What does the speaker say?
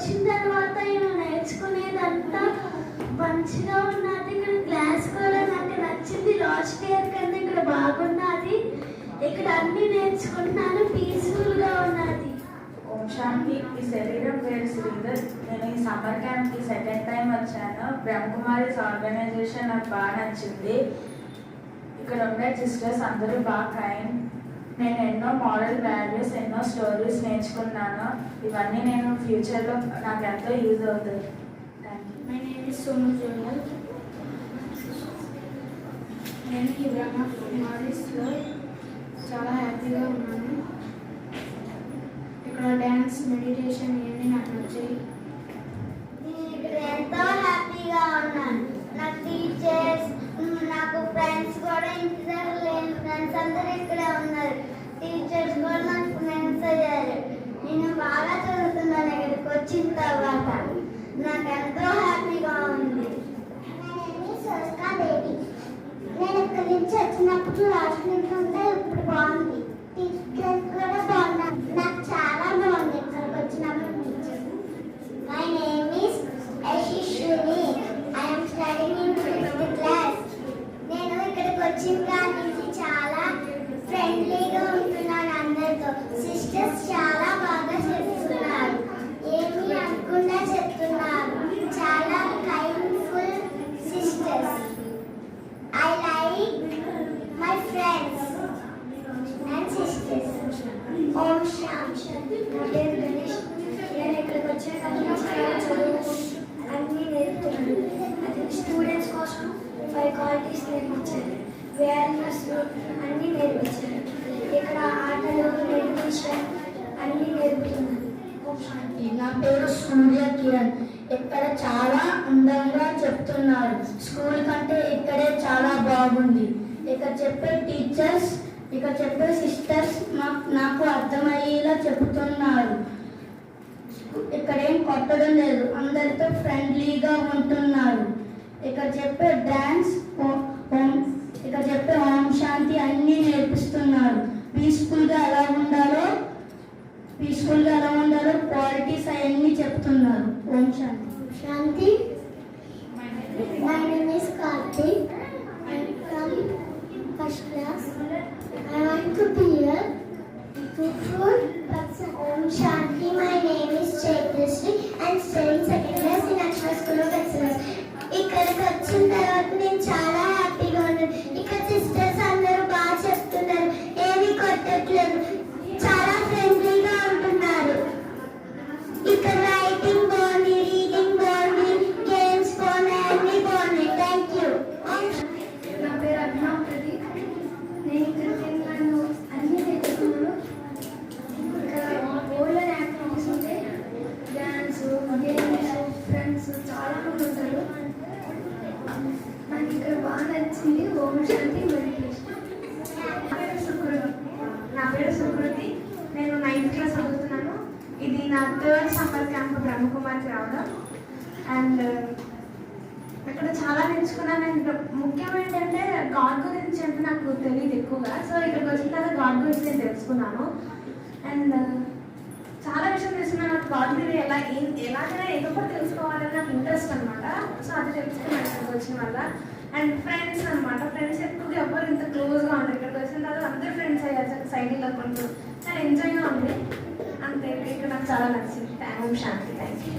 వచ్చిన తర్వాత నేను నేర్చుకునేదంతా మంచిగా ఉన్నది. ఇక్కడ క్లాస్ కూడా నాకు నచ్చింది. లాస్ట్ ఇయర్ కన్నా ఇక్కడ బాగున్నది. ఇక్కడ అన్ని నేర్చుకుంటున్నాను. పీస్ఫుల్గా ఉన్నది. ఓం శాంతి. ఈ శరీరం పేరు శ్రీధర్. నేను ఈ సమ్మర్ క్యాంప్కి సెకండ్ టైం వచ్చాను. బ్రహ్మకుమారిస్ ఆర్గనైజేషన్ నాకు బాగా నచ్చింది. ఇక్కడ ఉండే సిస్టర్స్ అందరూ బాగా కైండ్ నేను ఎన్నో మోరల్ వాల్యూస్ ఎన్నో స్టోరీస్ నేర్చుకున్నాను ఇవన్నీ నేను ఫ్యూచర్లో నాకు ఎంతో యూజ్ అవుతుంది నేను ఈ బ్రహ్మ కుమారీస్లో చాలా హ్యాపీగా ఉన్నాను. ఇక్కడ డ్యాన్స్ మెడిటేషన్ ఇవన్నీ నాకు నచ్చాయి నేను ఇక్కడ ఎంతో హ్యాపీగా ఉన్నాను. నాకు టీచర్స్ నాకు ఫ్రెండ్స్ కూడా ఇంటి దగ్గర లేని ఫ్రెండ్స్ అందరూ ఇక్కడే ఉన్నారు. టీచర్స్ కూడా నాకు ఫ్రెండ్స్ అయ్యారు. నేను బాగా చదువుతున్నాను ఇక్కడికి వచ్చిన తర్వాత. నాకు ఎంతో హ్యాపీగా ఉంది. బేబీ నేను ఇక్కడి నుంచి వచ్చినప్పుడు లాస్ట్ నుంచి ఉంటే ఇప్పుడు బాగుంది. టీచర్స్ కూడా బాగున్నారు. నాకు చాలా బాగుంది ఇక్కడికి వచ్చినప్పుడు teacher my name is Ashishwini. I'm studying in fifth class నేను ఇక్కడికి వచ్చిన కానీ నుంచి చాలా ఫ్రెండ్లీగా ఉంటున్నాను అందరితో సిస్టర్స్ చాలా బాగా చెప్తున్నారు ఏమీ అనకుండా చెప్తున్నారు చాలా kindful sisters I like my friends and sisters ఓం శాంతి నా పేరు గణేష్ నేను ఇక్కడికి వచ్చే చాలా చదువు అన్నీ నేర్పుతున్నాను అది స్టూడెంట్స్ కోసం ఫైవ్ క్వాలిటీస్ నేర్పించారు వాల్యూస్ అన్నీ నేర్పించారు. ఇక్కడ ఆటలు మెడిటేషన్ అన్నీ నేర్పుతున్నాను నా పేరు సూర్య కిరణ్. ఇక్కడ చాలా అందంగా చెప్తున్నారు. స్కూల్ కంటే ఇక్కడే చాలా బాగుంది. ఇక్కడ చెప్పే టీచర్స్ ఇక్కడ చెప్పే సిస్టర్స్ నాకు అర్థమయ్యేలా చెబుతున్నారు ఇక్కడేం కొట్టడం లేదు. అందరితో ఫ్రెండ్లీగా ఉంటున్నారు. ఇక్కడ చెప్పే డ్యాన్స్ ఇక్కడ చెప్పే ఓం శాంతి అన్ని నేర్పిస్తున్నారు. పీస్ఫుల్గా ఎలా ఉండాలో పీస్ఫుల్గా ఎలా ఉండాలో క్వాలిటీస్ అవన్నీ చెప్తున్నారు. ఓం శాంతి. శాంతి. ఇక్కడికి వచ్చిన తర్వాత నేను చాలా బాగా నచ్చింది ఓం శాంతి మెడిటేషన్ నా పేరు సుకృతి నేను నైన్త్ క్లాస్ చదువుతున్నాను. ఇది నా థర్డ్ సమ్మర్ క్యాంప్ బ్రహ్మకుమార్కి రావడం. అండ్ ఇక్కడ చాలా నేర్చుకున్నాను. అండ్ ముఖ్యం ఏంటంటే గాడ్ గురించి అంటే నాకు తెలియదు ఎక్కువగా. సో ఇక్కడికి వచ్చిన తర్వాత గాడ్ గురించి నేను తెలుసుకున్నాను. అండ్ చాలా విషయం తెలుసుకున్నాను. నాకు గాడ్ మీద ఎలా ఏం- ఎలాగైనా ఏదో ఒకటి తెలుసుకోవాలని నాకు ఇంట్రెస్ట్ అనమాట సో అది తెలుసుకున్నాను. ఇక్కడికి వచ్చిన వల్ల. అండ్ ఫ్రెండ్స్ అనమాట ఫ్రెండ్స్ ఎక్కువగా ఎవరు ఇంత క్లోజ్గా ఉంటారు ఇక్కడికి వచ్చిన తర్వాత అందరు ఫ్రెండ్స్ అయ్యారు. సైడ్లో కొంచెం చాలా ఎంజాయ్గా ఉంది అంతే ఇక్కడ నాకు చాలా నచ్చింది. Thank Shanti. Thank you